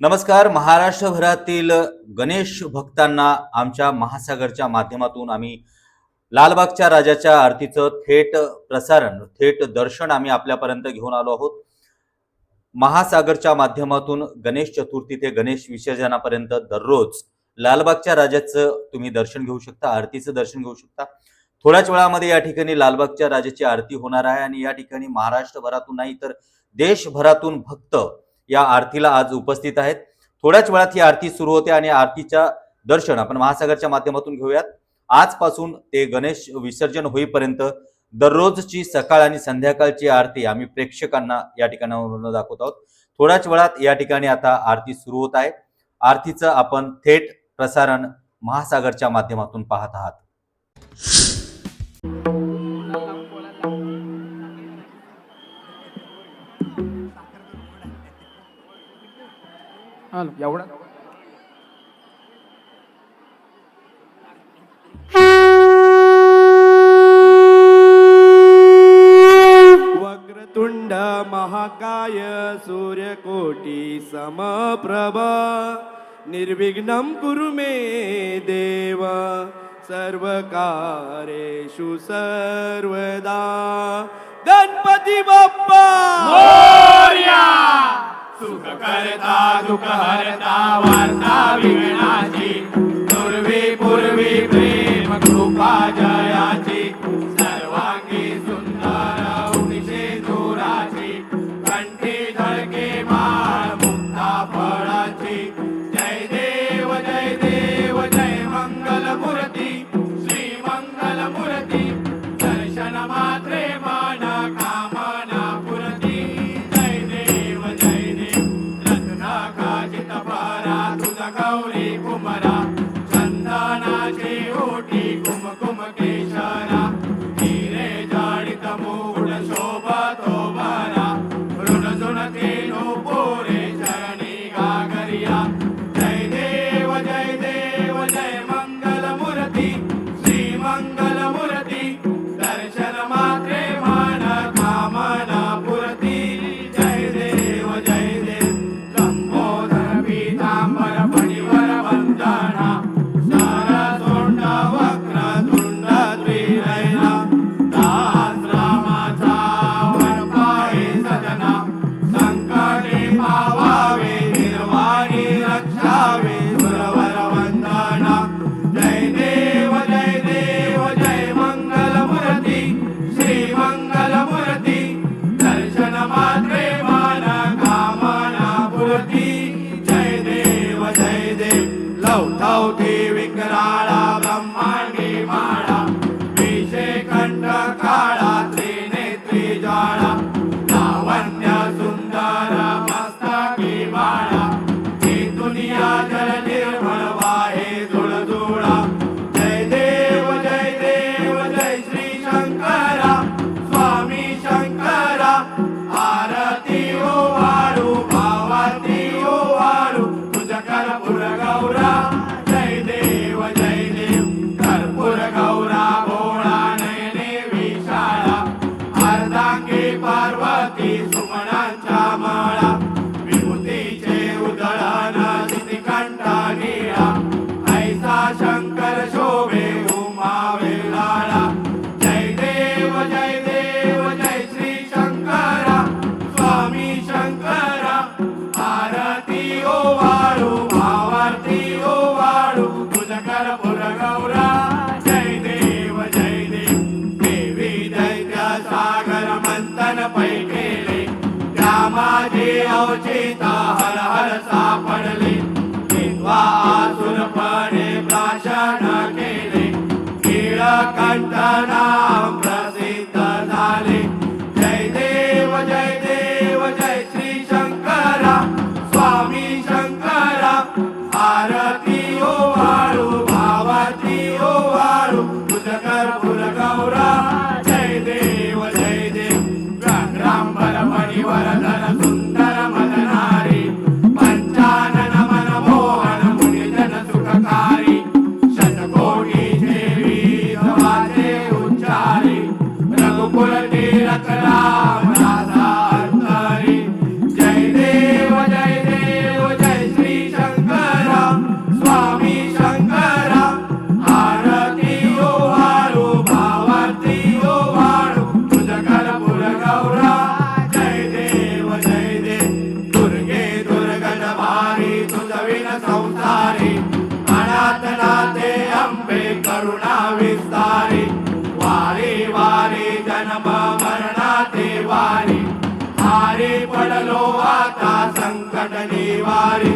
नमस्कार. महाराष्ट्रभरातील गणेश भक्तांना आमच्या महासागरच्या माध्यमातून आम्ही लालबागच्या राजाच्या आरतीचं थेट प्रसारण थेट दर्शन आम्ही आपल्यापर्यंत घेऊन आलो आहोत. महासागरच्या माध्यमातून गणेश चतुर्थी ते गणेश विसर्जनापर्यंत दररोज लालबागच्या राजाचं तुम्ही दर्शन घेऊ शकता आरतीचं दर्शन घेऊ शकता. थोड्याच वेळामध्ये या ठिकाणी लालबागच्या राजाची आरती होणार आहे आणि या ठिकाणी महाराष्ट्रभरातून नाही तर देशभरातून भक्त या आरतीला आज उपस्थित आहेत. थोड्याच वेळात ही आरती सुरू होते आणि आरतीच्या दर्शन आपण महासागरच्या माध्यमातून घेऊयात. आजपासून ते गणेश विसर्जन होईपर्यंत दररोजची सकाळ आणि संध्याकाळची आरती आम्ही प्रेक्षकांना या ठिकाणावरून दाखवत आहोत. थोड्याच वेळात या ठिकाणी आता आरती सुरू होत आहे. आरतीचं आपण थेट प्रसारण महासागरच्या माध्यमातून पाहत आहात. आलो एवढा? वक्रतुंड महाकाय सूर्यकोटी समप्रभ। निर्विघ्नं कुरु मे देव। सर्वकारेषु सर्वदा। गणपती बाप्पा! सुख करता दुख हरता वार्ता विघ्नाची पूर्वी पूर्वी प्रेम कृपा जयाची. सर्वांगी सुंदर उदिशे धुराची कंठी धडके माळ मुक्ता फळाची. जय देव जय देव जय मंगल amor. Ignorant Bandera Tralama. కాడలో ఆత సంకట నివారి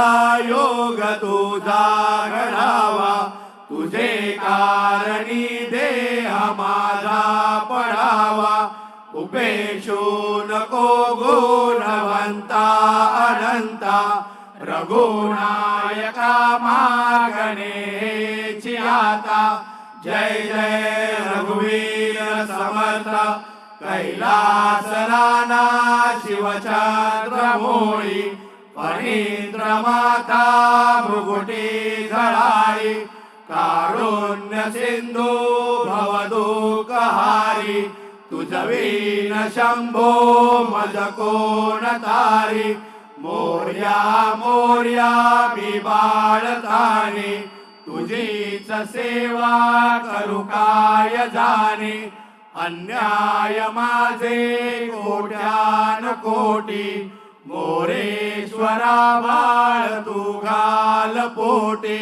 सदा योग तुझा घडावा तुझे कारणी देह माझा पडावा। उपेशो नको गुणवंता अनंता। रघुनायका मागणे चियाता जय जय रघुवीर समर्थ। कैलासराना शिवचंद्रमोळी अनिंद्रमाता भुगुटी झळाळी कारुण्य सिंधू भवदुकहारी तुझवीन शंभो मज कोण तारी मोर्या मोर्या बिबाळताने तुझीच सेवा करू काय जाणे अन्याय माझे कोट्यान कोटी मोरे ईश्वरा बाळ तू घाल पोटे.